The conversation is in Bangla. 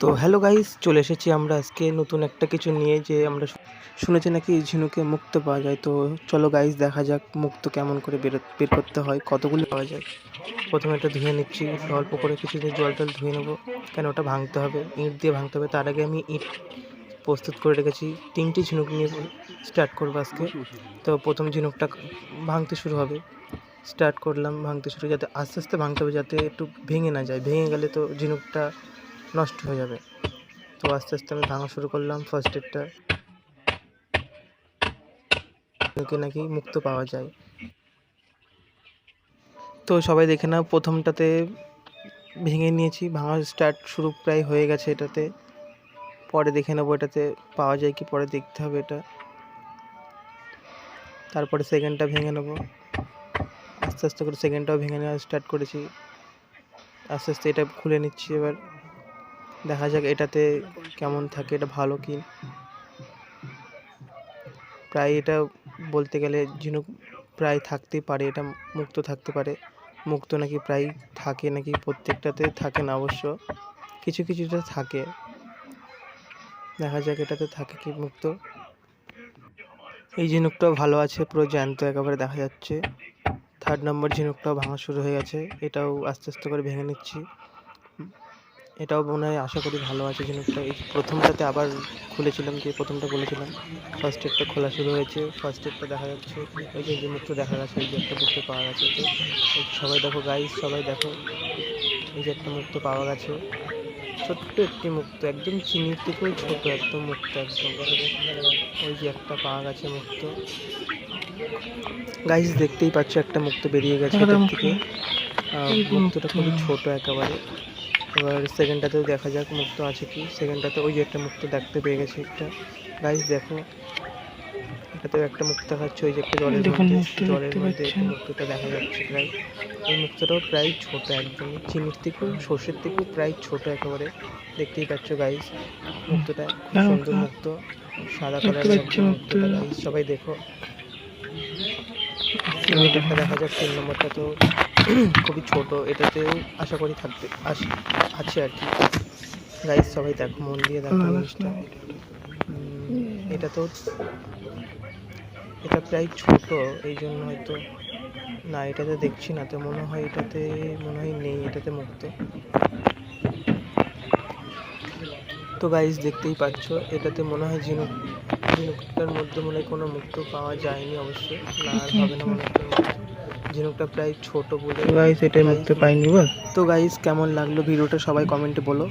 তো হ্যালো গাইস চলে এসেছি আমরা আজকে নতুন একটা কিছু নিয়ে যে আমরা শুনেছি নাকি ঝিনুকে মুক্ত পাওয়া যায়। তো চলো গাইস দেখা যাক মুক্ত কেমন করে বের করতে হয়, কতগুলি পাওয়া যায়। প্রথমে এটা ধুয়ে নিচ্ছি অল্প করে কিছু জল টল ধুয়ে নেব। কেন ওটা ভাঙতে হবে? ইট দিয়ে ভাঙতে হবে, তার আগে আমি ইট প্রস্তুত করে রেখেছি। তিনটি ঝিনুক নিয়ে স্টার্ট করব আজকে। তো প্রথম ঝিনুকটা ভাঙতে শুরু হবে। স্টার্ট করলাম, ভাঙতে শুরু, যাতে আস্তে আস্তে ভাঙতে হবে, যাতে একটু ভেঙে না যায়। ভেঙে গেলে তো ঝিনুকটা নষ্ট হয়ে যাবে। তো আস্তে আস্তে আমি ভাঙা শুরু করলাম ফার্স্ট এডটা ঝিনুকে নাকি মুক্ত পাওয়া যায়। তো সবাই দেখে নাও, প্রথমটাতে ভেঙে নিয়েছি, ভাঙা স্টার্ট শুরু প্রায় হয়ে গেছে এটাতে। পরে দেখে নেব এটাতে পাওয়া যায় কি, পরে দেখতে হবে এটা। তারপরে সেকেন্ডটা ভেঙে নেব। আস্তে আস্তে করে সেকেন্ডটাও ভেঙে নেওয়া স্টার্ট করেছি। আস্তে আস্তে এটা খুলে নিচ্ছি এবার। দেখা যাক এটাতে কেমন থাকে, এটা ভালো কি প্রায় এটা বলতে গেলে ঝিনুক প্রায় থাকতেই পারে, এটা মুক্ত থাকতে পারে। মুক্ত নাকি প্রায় থাকে নাকি প্রত্যেকটাতে থাকে না অবশ্য। কিছু কিছুতে থাকে। দেখা যাক এটাতে থাকে কি মুক্ত। এই ঝিনুকটাও ভালো আছে, পুরো জ্যান্ত একেবারে দেখা যাচ্ছে। থার্ড নম্বর ঝিনুকটাও ভাঙা শুরু হয়ে গেছে, এটাও আস্তে আস্তে করে ভেঙে নিচ্ছি। এটাও মনে হয় আশা করি ভালো আছে জিনিসটা এই প্রথমটাতে আবার খুলেছিলাম যে প্রথমটা বলেছিলাম। ফার্স্ট এডটা খোলা শুরু হয়েছে। ফার্স্ট এডটা দেখা যাচ্ছে। ওই যে মুক্ত দেখা গেছে এই যে একটা মুক্ত পাওয়া গেছে। সবাই দেখো গাইস সবাই দেখো। এই যে একটা মুক্ত পাওয়া গেছে। ছোট্ট একটি মুক্ত একদম চিনির থেকেও ছোট একদম মুক্ত একদম। ওই যে একটা পাওয়া গেছে মুক্ত গাইস দেখতেই পাচ্ছ একটা মুক্ত বেরিয়ে গেছে থেকে। মুক্তটা খুবই ছোট একেবারে। এবার সেকেন্ডটাতেও দেখা যাক মুক্ত আছে কি। সেকেন্ডটাতে ওই যে একটা মুক্ত দেখতে পেয়ে গেছে একটা। গাইস দেখো। এটাতেও একটা মুক্ত দেখাচ্ছে ওই যে একটা জলের মধ্যে জলের মধ্যে একটা মুক্তটা দেখা যাচ্ছে প্রায়। এই মুক্তটাও প্রায় ছোট একদম। চিনির থেকেও সর্ষের থেকেও প্রায় ছোট একেবারে। দেখতেই পাচ্ছ গাইস মুক্তটা খুব সুন্দর। মুক্ত। সাদা কালারের মুক্তটা। সবাই দেখো। দেখা যাক তিন নম্বরটা তো খুবই ছোট এটাতেও আশা করি থাকবে। আস- আছে আর কি। গাইজ সবাই দেখো মন দিয়ে দেখো জিনিসটা। এটা তো এটা প্রায় ছোট এই জন্য হয়তো না এটাতে দেখছি না তো মনে হয় এটাতে মনে হয় নেই এটাতে মুক্ত। তো গাইজ দেখতেই পাচ্ছ এটাতে মনে হয় ঝিনুক ঝিনুকটার মধ্যে মনে হয় কোনো মুক্ত পাওয়া যায়নি অবশ্যই না আর হবে না মনে হয়। ঝিনুকটা প্রায় ছোট বলে গাইস এটাই মুক্তি পাইনি বল। তো গাইস কেমন লাগল ভিডিওটা সবাই কমেন্টে বলো।